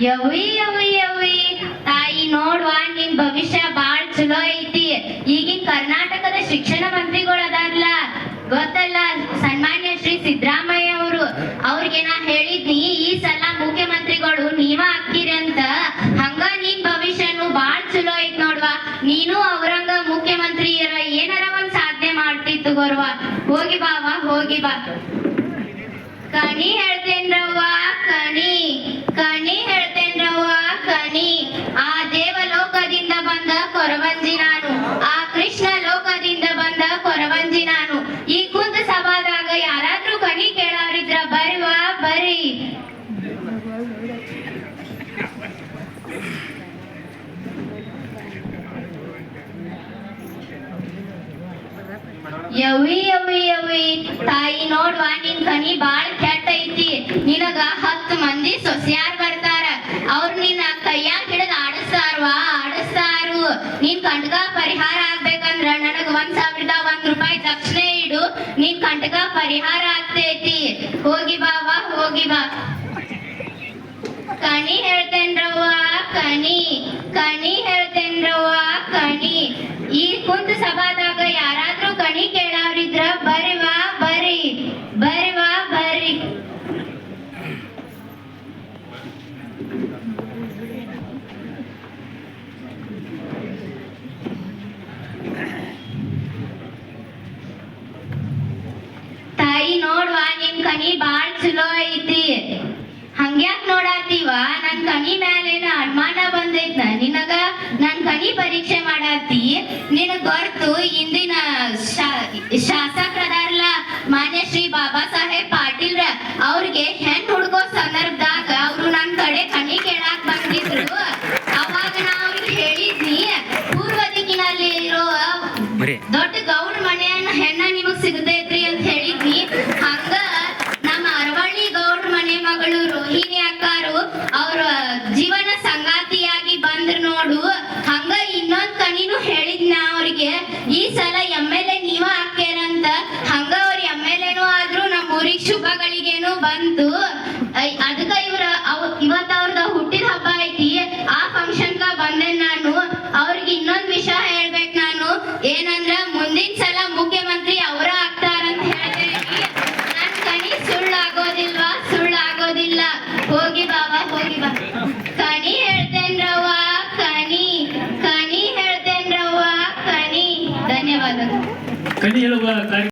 ಯವಿ ಯವಿ ಯವಿ ತಾಯಿ ನೋಡ್ವಾ ನಿನ್ ಭವಿಷ್ಯ ಬಾಳ್ ಚಲೋ ಐತಿ. ಮಾಡ್ತಿತ್ತು ಗೊರ್ವ. ಹೋಗಿ ಬಾವ ಹೋಗಿ ಬಾ. ಕಣಿ ಹೇಳ್ತೇನ್ರವ್ವ, ಕಣಿ. ಕಣಿ ಹೇಳ್ತೇನ್ರವ್ವ, ಕಣಿ. ಆ ದೇವಲೋಕದಿಂದ ಬಂದ ಕೊರವಂಜಿ ನಾನು. ಆ ಕೃಷ್ಣ ಲೋಕದಿಂದ ಬಂದ ಕೊರವಂಜಿ ನಾನು. ಈ ಕುಂತ ಸಭಾದಾಗ ಯಾರಾದ್ರೂ ಕಣಿ ಕೇಳಾರಿದ್ರ ಬರ್ವಾ, ಬರ್ರಿ. ಯವಿ ಯವಿ ಯವಿ, ತಾಯಿ ನೋಡ್ವ, ನಿನ್ ಕನಿ ಬಾಳ್ ಕೆಟ್ಟ ಐತಿ ನಿನಗ ಹತ್ತು ಮಂದಿ ಸೊಸ್ಯಾರ್ ಬರ್ತಾರ. ಅವ್ರ ನಿನ್ನ ಕೈಯಾಗ ಹಿಡಿದ ಆಡಸ್ತಾರ್ವಾ ಆಡಸ್ತಾರು ನಿನ್ ಕಂಟಕ ಪರಿಹಾರ ಆಗ್ಬೇಕಂದ್ರ ನನಗ ಒಂದ್ ಸಾವಿರದ ಒಂದ್ ರೂಪಾಯಿ ದಕ್ಷಿಣೆ ಇಡು. ನಿನ್ ಕಂಟಕ ಪರಿಹಾರ ಆಗ್ತೈತಿ. ಹೋಗಿ ಬಾವಾ ಹೋಗಿ ಬಾ. ಕಣಿ ಹೇಳ್ತೇನ್ರವ್ವ, ಕಣಿ. ಕಣಿ ಹೇಳ್ತೇನ್ರವ್ವ, ಕಣಿ. ಈ ಕುಂತ ಸಭಾದಾಗ ಯಾರಾದ್ರೂ ಕಣಿ ಕೇಳಾರಿದ್ರ ಬರ್ರಿ ವಾ ಬರ್ರಿ ಬರ್ರಿ ವಾ ಬರ್ರಿ ತಾಯಿ ನೋಡ್ವಾ ನಿನ್ ಕನಿ ಬಾಳ್ ಚಲೋ ಐತಿ ಹಂಗ್ಯಾಕ್ ನೋಡಾತೀವ ನನ್ ಕನಿ ಮ್ಯಾಲೇನ ಅನುಮಾನ ಬಂದೈತ ನಿನಗ ಕನಿ ಪರೀಕ್ಷೆ ಮಾಡಾತಿ ನಿನ ಗೊತ್ತು ಇಂದಿನ ಶಾ- ಶಾಸಕರದಾರಲ್ಲ ಮಾನ್ಯ ಶ್ರೀ ಬಾಬಾ ಸಾಹೇಬ್ ಪಾಟೀಲ್ ಅವ್ರಿಗೆ ಹೆಣ್ ಹುಡುಗೋ ಸಂದರ್ಭದಾಗ ಅವ್ರು ನನ್ ಕಡೆ ಕಣ್ಣಿ ಕೇಳಾಕ್ ಬಂದಿದ್ರು. ಅವಾಗ ನಾ ಅವ್ರಿಗೆ ಹೇಳಿದ್ನಿ ಪೂರ್ವ ದಿಕ್ಕಿನಲ್ಲಿ ಇರೋ ದೊಡ್ಡ ಗೌಡ ಮನೆಯನ್ನ ಹೆಣ್ಣ ನಿಮಗ್ ಸಿಗತೈತ್ರಿ ಅಂತ ಹೇಳಿದ್ನಿ. ಹಂಗ ನಮ್ಮ ಅರವಳ್ಳಿ ಗೌಡ ಮನೆ ಮಗಳು ರೋಹಿಣಿ ಬಂತು ಅದಕ್ಕ ಇವ್ರ ಇವತ್ತ ಅವ್ರದ ಹುಟ್ಟಿದ ಹಬ್ಬ ಐತಿ, ಆ ಫಂಕ್ಷನ್ ಕ ಬಂದೆ ನಾನು. ಅವ್ರಿಗೆ ಇನ್ನೊಂದ್ ವಿಷಯ ಹೇಳ್ಬೇಕು ನಾನು. ಏನಂದ್ರ ಮುಂದಿನ ಸಲ ಮುಖ್ಯಮಂತ್ರಿ ಅವರ ಆಗ್ತಾರ ಅಂತ ಹೇಳ್ತೇನೆ ನನ್ ಕಣಿ ಸುಳ್ಳು ಆಗೋದಿಲ್ವಾ? ಸುಳ್ಳು ಆಗೋದಿಲ್ಲ. ಹೋಗಿ ಬಾವಾ, ಹೋಗಿ ಬಾ. ಕಣಿ ಹೇಳ್ತೇನ್ರವ್ವ ಕಣಿ ಕಣಿ ಹೇಳ್ತೇನ್ರವ್ವ ಕಣಿ. ಧನ್ಯವಾದಗಳು. ಕಣಿ ಹೇಳುವ